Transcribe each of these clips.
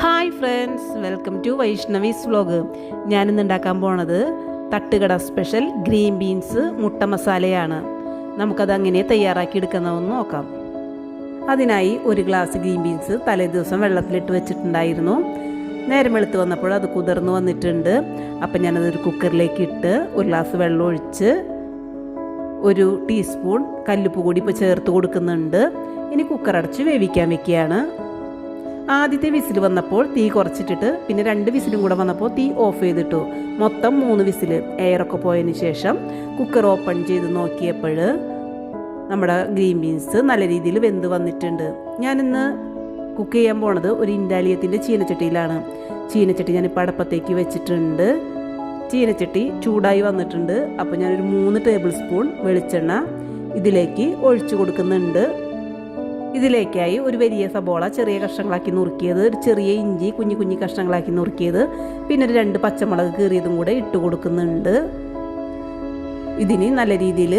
Hi friends welcome to Vaishnavi's vlog ഞാനിന്ന് ഉണ്ടാക്കാൻ പോണത് തട്ടുകട സ്പെഷ്യൽ ഗ്രീൻ ബീൻസ് മുട്ട മസാലയാണ്. നമുക്കത് അങ്ങനെ തയ്യാറാക്കി എടുക്കുന്നതെന്ന് നോക്കാം. അതിനായി ഒരു ഗ്ലാസ് ഗ്രീൻ ബീൻസ് തലേ ദിവസം വെള്ളത്തിലിട്ട് വെച്ചിട്ടുണ്ടായിരുന്നു. നേരം വെളുത്ത് വന്നപ്പോൾ അത് കുതിർന്ന് വന്നിട്ടുണ്ട്. അപ്പം ഞാനതൊരു കുക്കറിലേക്ക് ഇട്ട് ഒരു ഗ്ലാസ് വെള്ളം ഒഴിച്ച് ഒരു ടീസ്പൂൺ കല്ലുപ്പ് കൂടി ഇപ്പോൾ ചേർത്ത് കൊടുക്കുന്നുണ്ട്. ഇനി കുക്കർ അടച്ച് വേവിക്കാൻ വെക്കുകയാണ്. ആദ്യത്തെ വിസിൽ വന്നപ്പോൾ തീ കുറച്ചിട്ടിട്ട് പിന്നെ രണ്ട് വിസിലും കൂടെ വന്നപ്പോൾ തീ ഓഫ് ചെയ്തിട്ടു. മൊത്തം മൂന്ന് വിസിൽ എയറൊക്കെ പോയതിന് ശേഷം കുക്കർ ഓപ്പൺ ചെയ്ത് നോക്കിയപ്പോൾ നമ്മുടെ ഗ്രീൻ ബീൻസ് നല്ല രീതിയിൽ വെന്ത് വന്നിട്ടുണ്ട്. ഞാനിന്ന് കുക്ക് ചെയ്യാൻ പോണത് ഒരു ഇൻഡാലിയത്തിന്റെ ചീനച്ചട്ടിയിലാണ്. ചീനച്ചട്ടി ഞാനിപ്പോൾ അടപ്പത്തേക്ക് വെച്ചിട്ടുണ്ട്. ചീനച്ചട്ടി ചൂടായി വന്നിട്ടുണ്ട്. അപ്പോൾ ഞാനൊരു മൂന്ന് ടേബിൾ സ്പൂൺ വെളിച്ചെണ്ണ ഇതിലേക്ക് ഒഴിച്ചു കൊടുക്കുന്നുണ്ട്. ഇതിലേക്കായി ഒരു വലിയ സബോള ചെറിയ കഷ്ണങ്ങളാക്കി നുറുക്കിയത് ഒരു ചെറിയ ഇഞ്ചി കുഞ്ഞു കുഞ്ഞു കഷ്ണങ്ങളാക്കി നുറുക്കിയത്. പിന്നെ ഒരു രണ്ട് പച്ചമുളക് കീറിയതും കൂടെ ഇട്ട് കൊടുക്കുന്നുണ്ട്. ഇതിന് നല്ല രീതിയിൽ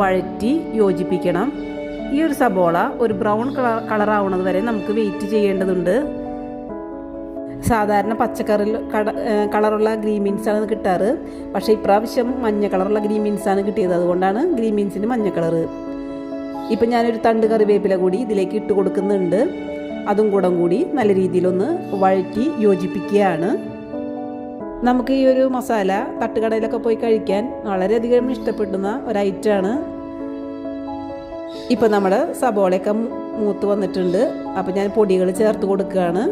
വഴറ്റി യോജിപ്പിക്കണം. ഈ ഒരു സബോള ഒരു ബ്രൗൺ കളർ കളറാവുന്നത് വരെ നമുക്ക് വെയിറ്റ് ചെയ്യേണ്ടതുണ്ട്. സാധാരണ പച്ചക്കറി കട കളറുള്ള ഗ്രീൻ ബീൻസാണ് കിട്ടാറ്. പക്ഷേ ഇപ്രാവശ്യം മഞ്ഞ കളറുള്ള ഗ്രീൻ ബീൻസാണ് കിട്ടിയത്. അതുകൊണ്ടാണ് ഗ്രീൻ ബീൻസിന് മഞ്ഞ കളറ്. ഇപ്പം ഞാനൊരു തണ്ട് കറിവേപ്പില കൂടി ഇതിലേക്ക് ഇട്ട് കൊടുക്കുന്നുണ്ട്. അതും കൂടെ കൂടി നല്ല രീതിയിലൊന്ന് വഴറ്റി യോജിപ്പിക്കുകയാണ്. നമുക്ക് ഈ ഒരു മസാല തട്ടുകടയിലൊക്കെ പോയി കഴിക്കാൻ വളരെയധികം ഇഷ്ടപ്പെടുന്ന ഒരു ഐറ്റമാണ് ഇപ്പം നമ്മുടെ സബോളയൊക്കെ മൂത്ത് വന്നിട്ടുണ്ട്. അപ്പം ഞാൻ പൊടികൾ ചേർത്ത് കൊടുക്കുകയാണ്.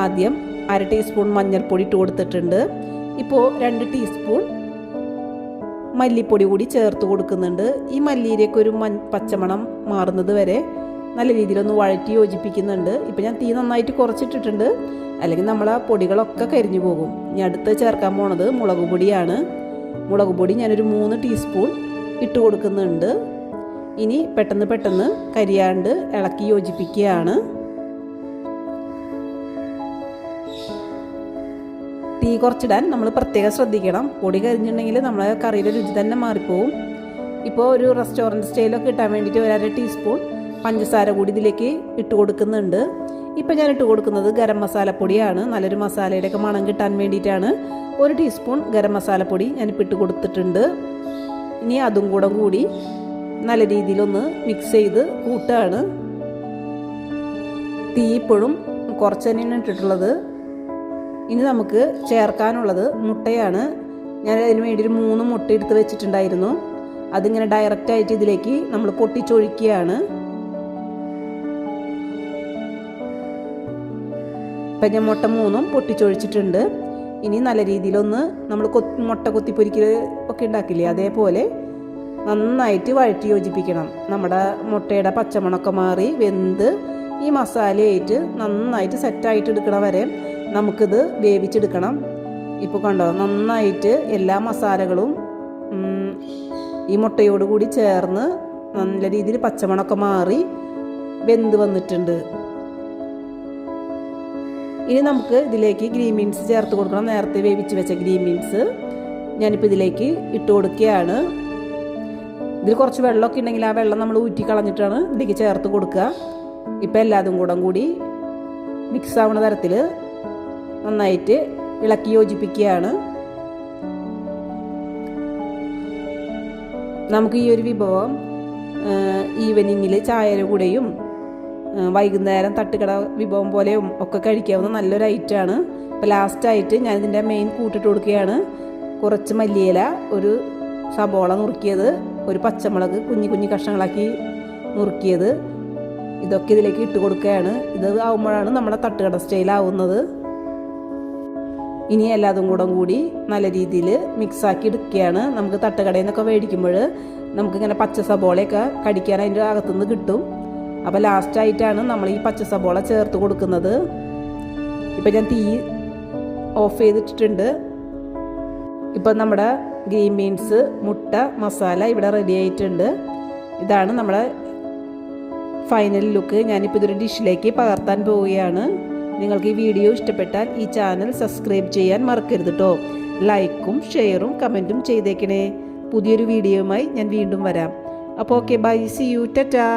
ആദ്യം അര ടീസ്പൂൺ മഞ്ഞൾപ്പൊടി ഇട്ട് കൊടുത്തിട്ടുണ്ട്. ഇപ്പോൾ രണ്ട് ടീസ്പൂൺ മല്ലിപ്പൊടി കൂടി ചേർത്ത് കൊടുക്കുന്നുണ്ട്. ഈ മല്ലിയിലേക്ക് ഒരു മൺ പച്ചമണം മാറുന്നത് വരെ നല്ല രീതിയിലൊന്ന് വഴറ്റി യോജിപ്പിക്കുന്നുണ്ട്. ഇപ്പം ഞാൻ തീ നന്നായിട്ട് കുറച്ചിട്ടിട്ടുണ്ട്. അല്ലെങ്കിൽ നമ്മൾ ആ പൊടികളൊക്കെ കരിഞ്ഞു പോകും. ഇനി അടുത്ത് ചേർക്കാൻ പോണത് മുളക് പൊടിയാണ്. മുളക് പൊടി ഞാനൊരു മൂന്ന് ടീസ്പൂൺ ഇട്ട് കൊടുക്കുന്നുണ്ട്. ഇനി പെട്ടെന്ന് പെട്ടെന്ന് കരിയാണ്ട് ഇളക്കി യോജിപ്പിക്കുകയാണ്. തീ കുറച്ചിടാൻ നമ്മൾ പ്രത്യേകം ശ്രദ്ധിക്കണം. പൊടി കരിഞ്ഞിട്ടുണ്ടെങ്കിൽ നമ്മളെ കറിയുടെ രുചി തന്നെ മാറിപ്പോവും. ഇപ്പോൾ ഒരു റെസ്റ്റോറന്റ് സ്റ്റൈലൊക്കെ കിട്ടാൻ വേണ്ടിയിട്ട് ഒരു അര ടീസ്പൂൺ പഞ്ചസാര കൂടി ഇതിലേക്ക് ഇട്ട് കൊടുക്കുന്നുണ്ട്. ഇപ്പം ഞാൻ ഇട്ട് കൊടുക്കുന്നത് ഗരം മസാലപ്പൊടിയാണ് നല്ലൊരു മസാലയുടെയൊക്കെ മണം കിട്ടാൻ വേണ്ടിയിട്ടാണ് ഒരു ടീസ്പൂൺ ഗരം മസാലപ്പൊടി ഞാനിപ്പോൾ ഇട്ട് കൊടുത്തിട്ടുണ്ട്. ഇനി അതും കൂടെ കൂടി നല്ല രീതിയിലൊന്ന് മിക്സ് ചെയ്ത് കൂട്ടുകയാണ് തീ ഇപ്പോഴും കുറച്ച് തന്നെയാണ് ഇട്ടിട്ടുള്ളത്. ഇനി നമുക്ക് ചേർക്കാനുള്ളത് മുട്ടയാണ്. ഞാൻ അതിന് വേണ്ടി ഒരു മൂന്ന് മുട്ട എടുത്ത് വെച്ചിട്ടുണ്ടായിരുന്നു. അതിങ്ങനെ ഡയറക്റ്റ് ആയിട്ട് ഇതിലേക്ക് നമ്മൾ പൊട്ടിച്ചൊഴിക്കുകയാണ്. ഇപ്പം ഞാൻ മുട്ട മൂന്നും പൊട്ടിച്ചൊഴിച്ചിട്ടുണ്ട്. ഇനി നല്ല രീതിയിലൊന്ന് നമ്മൾ കൊത്തി മുട്ട കൊത്തിപ്പൊരിക്കൽ ഒക്കെ ഉണ്ടാക്കില്ലേ? അതേപോലെ നന്നായിട്ട് വഴറ്റി യോജിപ്പിക്കണം. നമ്മുടെ മുട്ടയുടെ പച്ചമണമൊക്കെ മാറി വെന്ത് ഈ മസാലയായിട്ട് നന്നായിട്ട് സെറ്റായിട്ട് എടുക്കണ വരെ നമുക്കിത് വേവിച്ചെടുക്കണം. ഇപ്പോൾ കണ്ടോ നന്നായിട്ട് എല്ലാ മസാലകളും ഈ മുട്ടയോട് കൂടി ചേർന്ന് നല്ല രീതിയിൽ പച്ചമണമൊക്കെ മാറി വെന്ത് വന്നിട്ടുണ്ട്. ഇനി നമുക്ക് ഇതിലേക്ക് ഗ്രീൻ ബീൻസ് ചേർത്ത് കൊടുക്കണം. നേരത്തെ വേവിച്ച് വെച്ച ഗ്രീൻ ബീൻസ് ഞാനിപ്പോൾ ഇതിലേക്ക് ഇട്ട് കൊടുക്കുകയാണ്. ഇതിൽ കുറച്ച് വെള്ളമൊക്കെ ഉണ്ടെങ്കിൽ ആ വെള്ളം നമ്മൾ ഊറ്റി കളഞ്ഞിട്ടാണ് ഇതിലേക്ക് ചേർത്ത് കൊടുക്കുക. ഇപ്പം എല്ലാതും കൂടെ കൂടി മിക്സ് ആവുന്ന തരത്തിൽ നന്നായിട്ട് ഇളക്കി യോജിപ്പിക്കുകയാണ്. നമുക്ക് ഈ ഒരു വിഭവം ഈവനിങ്ങിൽ ചായയുടെ കൂടെയും വൈകുന്നേരം തട്ടുകട വിഭവം പോലെയും ഒക്കെ കഴിക്കാവുന്ന നല്ലൊരു ഐറ്റമാണ് ഇപ്പോൾ ലാസ്റ്റായിട്ട് ഞാൻ ഇതിന്റെ മെയിൻ കൂട്ടിട്ട് കൊടുക്കുകയാണ്. കുറച്ച് മല്ലിയില ഒരു സബോള നുറുക്കിയത് ഒരു പച്ചമുളക് കുഞ്ഞു കുഞ്ഞു കഷ്ണങ്ങളാക്കി നുറുക്കിയത്. ഇതൊക്കെ ഇതിലേക്ക് ഇട്ട് കൊടുക്കുകയാണ്. ഇത് ആവുമ്പോഴാണ് നമ്മുടെ തട്ടുകട സ്റ്റൈലാവുന്നത് ഇനി എല്ലാതും കൂടെ കൂടി നല്ല രീതിയിൽ മിക്സാക്കി എടുക്കുകയാണ്. നമുക്ക് തട്ടുകടയിൽ നിന്നൊക്കെ മേടിക്കുമ്പോൾ നമുക്കിങ്ങനെ പച്ച സബോളയൊക്കെ കടിക്കാൻ അതിന്റെ അകത്തുനിന്ന് കിട്ടും. അപ്പോൾ ലാസ്റ്റായിട്ടാണ് നമ്മൾ ഈ പച്ച സബോള ചേർത്ത് കൊടുക്കുന്നത്. ഇപ്പം ഞാൻ തീ ഓഫ് ചെയ്തിട്ടിട്ടുണ്ട്. ഇപ്പം നമ്മുടെ ഗ്രീൻ ബീൻസ് മുട്ട മസാല ഇവിടെ റെഡി ആയിട്ടുണ്ട്. ഇതാണ് നമ്മുടെ ഫൈനൽ ലുക്ക് ഞാനിപ്പോൾ ഇതൊരു ഡിഷിലേക്ക് പകർത്താൻ പോവുകയാണ്. നിങ്ങൾക്ക് ഈ വീഡിയോ ഇഷ്ടപ്പെട്ടാൽ ഈ ചാനൽ സബ്സ്ക്രൈബ് ചെയ്യാൻ മറക്കരുത് കേട്ടോ ലൈക്കും ഷെയറും കമന്റും ചെയ്തേക്കണേ. പുതിയൊരു വീഡിയോയുമായി ഞാൻ വീണ്ടും വരാം. അപ്പോൾ okay bye see you tata